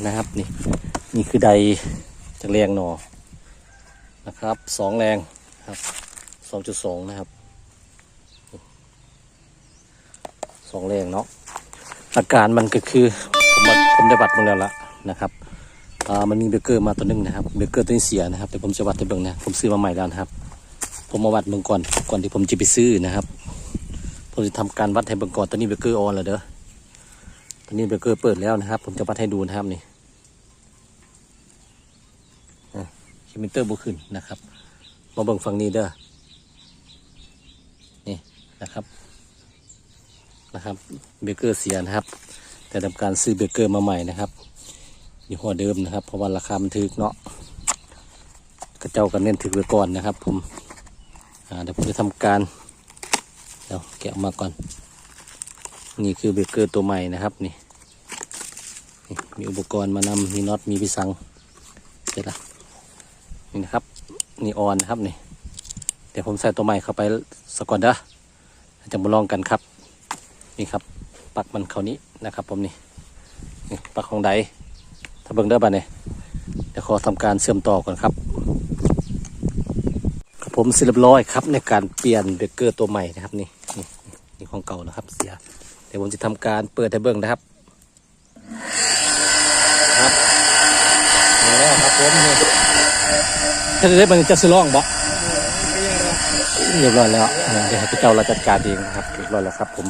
นะครับนี่นี่คือใดจากแรงหนอนะครับสองแรงครับสองจุดสองนะครับสองแรงเนาะอาการมันก็คือผมมาผมได้วัดมาแล้วละนะครับอ่ามันมีเบเกอร์มาตัวหนึงนะครับเบเกอร์ตัวนี้เสียนะครับแต่ผมจะวัดให้เบิ่งนะผมซื้อมาใหม่แล้วนะครับ ผมมาวัดเบิ่งก่อนก่อนที่ผมจะไปซื้อนะครับ ผมจะทำการวัดให้เบิ่งก่อนตัวนี้เบเกอร์ออนแล้วเด้อ ตัวนี้เบเกอร์เปิดแล้วนะครับ ผมจะวัดให้ดูนะครับนี่คิมิเตอร์บุขึ้นนะครับ มาเบิ่งฝั่งนี้เด้อ นี่นะครับนะครับ เบเกอร์เสียนะครับ แต่ทำการซื้อเบเกอร์มาใหม่นะครับยี่ห้อเดิมนะครับ เพราะว่าราคามันถึกเนาะกระเจ้ากันเน้นถึกไว้ก่อนนะครับ ผมเดี๋ยวผมจะทำการเดี๋ยวแกะออกมาก่อน นี่คือเบเกอร์ตัวใหม่นะครับนี่มีอุปกรณ์มานำมีน็อตมีพิสังเสร็จละนี่นะครับนี่ออนนะครับนี่เดี๋ยวผมใส่ตัวใหม่เข้าไปสกก่อนเด้อจะมาลองกันครับ นี่ครับ ปักมันเขานี้นะครับ ผมนี่นี่ปักของใดถ้าเบิ่งได้บ้านเนี่ยเดี๋ยวขอทำการเชื่อมต่อก่อนครับผมเสร็จเรียบร้อยครับในการเปลี่ยนเบรกเกอร์ตัวใหม่นะครับนี่นี่นี่ของเก่านะครับ เสีย ดี๋ยวผมจะทำการเปิดให้เบิ้งนะครับ ครับนี่แล้วครับผมนี่ถ้าจะได้มันจะสลองบ่เรียบร้อยแล้วเดี๋ยวให้พี่เจ้าเราจัดการเองนะครับเรียบร้อยแล้วครับผม